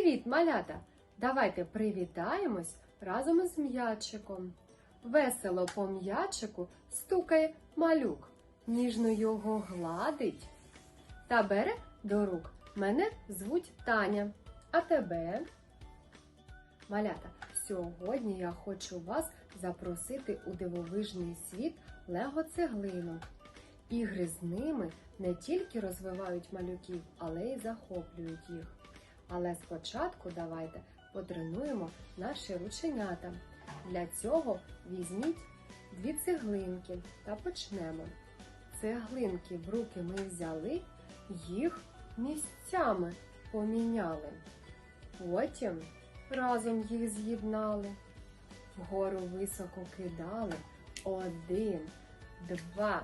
Привіт, малята! Давайте привітаємось разом із м'ячиком. Весело по м'ячику стукає малюк, ніжно його гладить та бере до рук. Мене звуть Таня, а тебе? Малята, сьогодні я хочу вас запросити у дивовижний світ Лего цеглинок. Ігри з ними не тільки розвивають малюків, але й захоплюють їх. Але спочатку давайте потренуємо наші рученята. Для цього візьміть дві цеглинки та почнемо. Цеглинки в руки ми взяли, їх місцями поміняли. Потім разом їх з'єднали, вгору високо кидали. Один, два,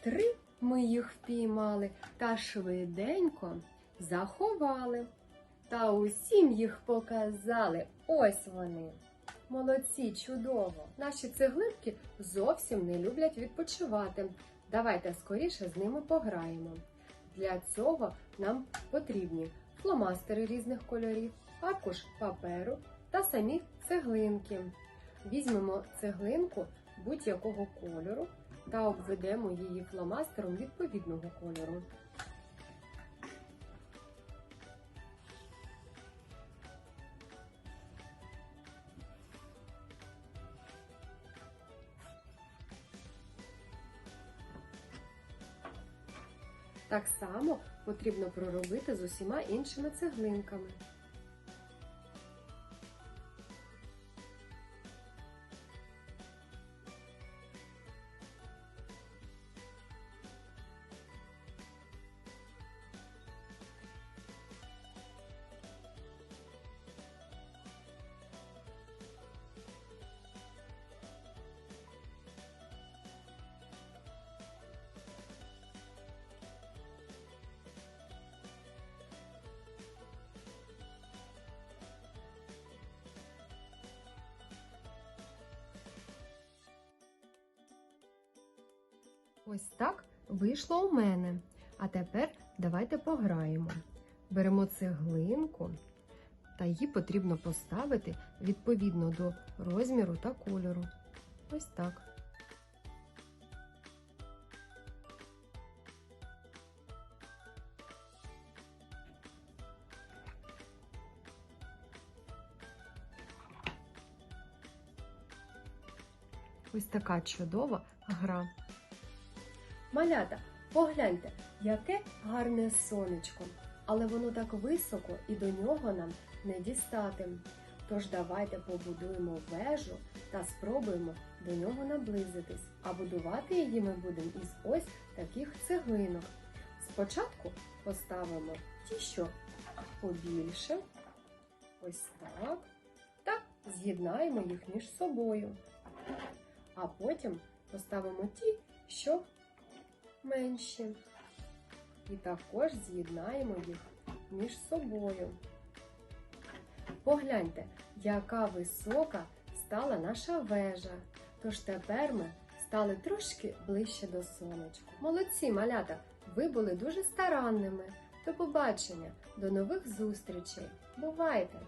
три ми їх впіймали та швиденько заховали. Та усім їх показали. Ось вони. Молодці, чудово! Наші цеглинки зовсім не люблять відпочивати. Давайте скоріше з ними пограємо. Для цього нам потрібні фломастери різних кольорів, аркуш паперу та самі цеглинки. Візьмемо цеглинку будь-якого кольору та обведемо її фломастером відповідного кольору. Так само потрібно проробити з усіма іншими цеглинками. Ось так вийшло у мене. А тепер давайте пограємо. Беремо цеглинку, та її потрібно поставити відповідно до розміру та кольору. Ось так. Ось така чудова гра. Малята, погляньте, яке гарне сонечко, але воно так високо і до нього нам не дістати. Тож давайте побудуємо вежу та спробуємо до нього наблизитись. А будувати її ми будемо із ось таких цеглинок. Спочатку поставимо ті, що побільше, ось так, та з'єднаємо їх між собою. А потім поставимо ті, що менші. І також з'єднаємо їх між собою. Погляньте, яка висока стала наша вежа. Тож тепер ми стали трошки ближче до сонечка. Молодці, малята! Ви були дуже старанними. До побачення, до нових зустрічей. Бувайте!